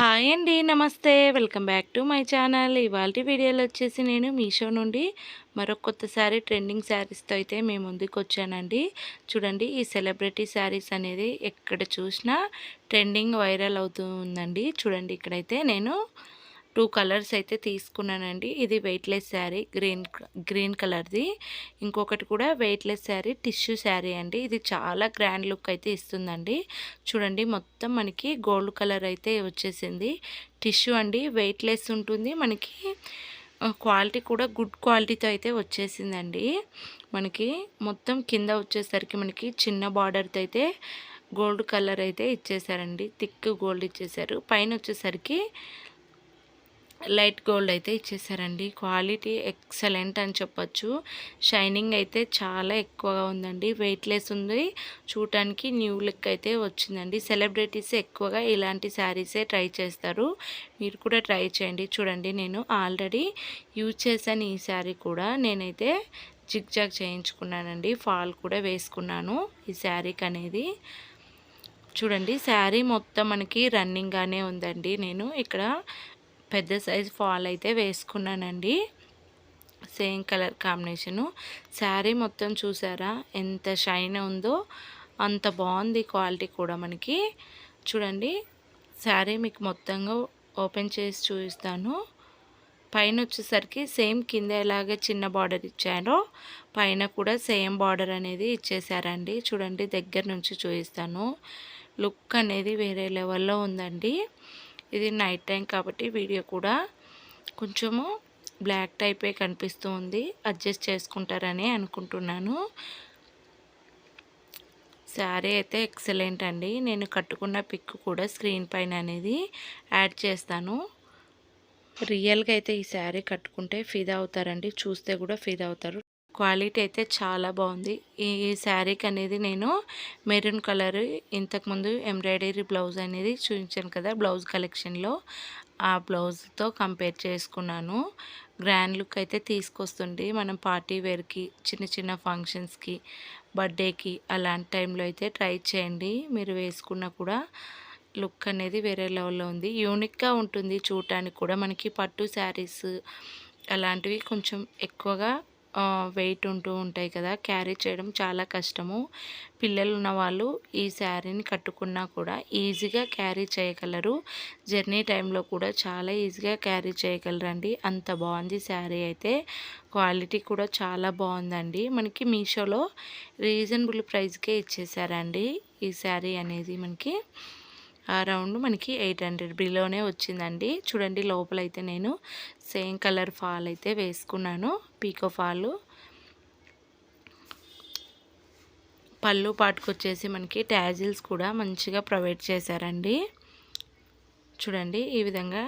Hi అండి నమస్తే. Welcome back to my channel. ఇవాళ వీడియోలో వచ్చేసి నేను మీషో నుండి మరొక కొత్త శారీ ట్రెండింగ్ శారీస్తో అయితే మేము ముందుకు వచ్చానండి. చూడండి ఈ సెలబ్రిటీ శారీస్ అనేది ఎక్కడ చూసినా ట్రెండింగ్ వైరల్ అవుతూ ఉందండి. చూడండి ఇక్కడైతే నేను టూ కలర్స్ అయితే తీసుకున్నానండి. ఇది వెయిట్లెస్ శారీ గ్రీన్ గ్రీన్ కలర్ది. ఇంకొకటి కూడా వెయిట్లెస్ శారీ టిష్యూ శారీ అండి. ఇది చాలా గ్రాండ్ లుక్ అయితే ఇస్తుందండి. చూడండి మొత్తం మనకి గోల్డ్ కలర్ అయితే వచ్చేసింది. టిష్యూ అండి వెయిట్లెస్ ఉంటుంది. మనకి క్వాలిటీ కూడా గుడ్ క్వాలిటీతో అయితే వచ్చేసిందండి. మనకి మొత్తం కింద వచ్చేసరికి మనకి చిన్న బార్డర్తో అయితే గోల్డ్ కలర్ అయితే ఇచ్చేసారండి. థిక్ గోల్డ్ ఇచ్చేసారు. పైన వచ్చేసరికి లైట్ గోల్డ్ అయితే ఇచ్చేసారండి. క్వాలిటీ ఎక్సలెంట్ అని చెప్పొచ్చు. షైనింగ్ అయితే చాలా ఎక్కువగా ఉందండి. వెయిట్లెస్ ఉంది. చూడటానికి న్యూ లుక్ అయితే వచ్చిందండి. సెలబ్రిటీస్ ఎక్కువగా ఇలాంటి శారీసే ట్రై చేస్తారు. మీరు కూడా ట్రై చేయండి. చూడండి నేను ఆల్రెడీ యూజ్ చేశాను ఈ శారీ కూడా. నేనైతే జిగ్ జాగ్ చేయించుకున్నానండి. ఫాల్ కూడా వేసుకున్నాను ఈ శారీకి అనేది. చూడండి శారీ మొత్తం మనకి రన్నింగ్గానే ఉందండి. నేను ఇక్కడ పెద్ద సైజ్ ఫాల్ అయితే వేసుకున్నానండి. Same colour combination. శారీ మొత్తం చూసారా? ఎంత షైన్ ఉందో అంత బాగుంది క్వాలిటీ కూడా మనకి. చూడండి శారీ మీకు మొత్తంగా ఓపెన్ చేసి చూపిస్తాను. పైన వచ్చేసరికి సేమ్ కింద ఎలాగే చిన్న బార్డర్ ఇచ్చారో పైన కూడా సేమ్ బార్డర్ అనేది ఇచ్చేసారండి. చూడండి దగ్గర నుంచి చూపిస్తాను. లుక్ అనేది వేరే లెవెల్లో ఉందండి. ఇది నైట్ టైం కాబట్టి వీడియో కూడా కొంచెము బ్లాక్ టైపే కనిపిస్తూ ఉంది. అడ్జస్ట్ చేసుకుంటారని అనుకుంటున్నాను. శారీ అయితే ఎక్సలెంట్ అండి. నేను కట్టుకున్న పిక్ కూడా స్క్రీన్ పైన అనేది యాడ్ చేస్తాను. రియల్గా అయితే ఈ శారీ కట్టుకుంటే ఫిదా అవుతారండి. చూస్తే కూడా ఫిదా అవుతారు. క్వాలిటీ అయితే చాలా బాగుంది. ఈ శారీకి అనేది నేను మెరూన్ కలర్ ఇంతకుముందు ఎంబ్రాయిడరీ బ్లౌజ్ అనేది చూపించాను కదా బ్లౌజ్ కలెక్షన్లో ఆ బ్లౌజ్తో కంపేర్ చేసుకున్నాను. గ్రాండ్ లుక్ అయితే తీసుకొస్తుంది. మనం పార్టీ వేర్కి చిన్న చిన్న ఫంక్షన్స్కి బర్త్డేకి అలాంటి టైంలో అయితే ట్రై చేయండి. మీరు వేసుకున్నా కూడా లుక్ అనేది వేరే లెవెల్లో ఉంది. యూనిక్గా ఉంటుంది చూడటానికి కూడా. మనకి పట్టు శారీస్ అలాంటివి కొంచెం ఎక్కువగా వెయిట్ ఉంటూ ఉంటాయి కదా క్యారీ చేయడం చాలా కష్టము. పిల్లలు ఉన్న వాళ్ళు ఈ శారీని కట్టుకున్నా కూడా ఈజీగా క్యారీ చేయగలరు. జర్నీ టైంలో కూడా చాలా ఈజీగా క్యారీ చేయగలరండి. అంత బాగుంది శారీ అయితే. క్వాలిటీ కూడా చాలా బాగుందండి. మనకి మీషోలో రీజనబుల్ ప్రైస్కే ఇచ్చేసారండి ఈ శారీ అనేది మనకి. రౌండ్ మనకి ఎయిట్ హండ్రెడ్ బిలోనే వచ్చిందండి. చూడండి లోపలైతే నేను సేమ్ కలర్ ఫాల్ అయితే వేసుకున్నాను పీకో ఫాల్. పళ్ళు పాటుకొచ్చేసి మనకి ట్యాజిల్స్ కూడా మంచిగా ప్రొవైడ్ చేశారండి. చూడండి ఈ విధంగా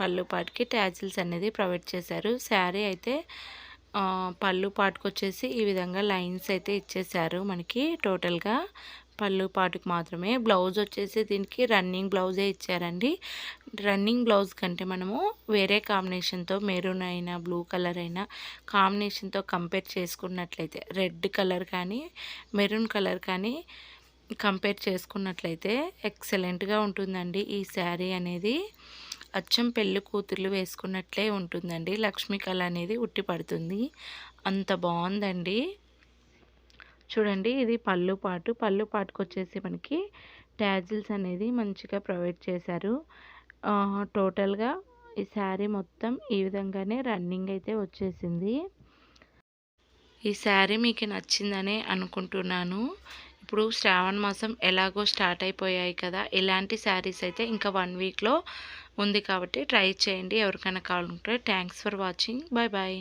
పళ్ళు పాటుకి ట్యాజిల్స్ అనేది ప్రొవైడ్ చేశారు. శారీ అయితే పళ్ళు పాటుకొచ్చేసి ఈ విధంగా లైన్స్ అయితే ఇచ్చేసారు మనకి టోటల్గా. పళ్ళు పాటుకు మాత్రమే. బ్లౌజ్ వచ్చేసి దీనికి రన్నింగ్ బ్లౌజే ఇచ్చారండి. రన్నింగ్ బ్లౌజ్ కంటే మనము వేరే కాంబినేషన్తో మెరూన్ అయినా బ్లూ కలర్ అయినా కాంబినేషన్తో కంపేర్ చేసుకున్నట్లయితే రెడ్ కలర్ కానీ మెరూన్ కలర్ కానీ కంపేర్ చేసుకున్నట్లయితే ఎక్సలెంట్గా ఉంటుందండి. ఈ శారీ అనేది అచ్చం పెళ్ళి కూతుర్లు వేసుకున్నట్లే ఉంటుందండి. లక్ష్మీ కళ అనేది ఉట్టి పడుతుంది. అంత బాగుందండి. చూడండి ఇది పళ్ళు పాటు. పళ్ళు పాటుకు వచ్చేసి మనకి ట్యాజిల్స్ అనేది మంచిగా ప్రొవైడ్ చేశారు. టోటల్గా ఈ శారీ మొత్తం ఈ విధంగానే రన్నింగ్ అయితే వచ్చేసింది. ఈ శారీ మీకు నచ్చిందనే అనుకుంటున్నాను. ఇప్పుడు శ్రావణ మాసం ఎలాగో స్టార్ట్ అయిపోయాయి కదా ఇలాంటి శారీస్ అయితే ఇంకా వన్ వీక్లో ఉంది కాబట్టి ట్రై చేయండి. ఎవరికైనా కావాలంటే thanks for watching. Bye bye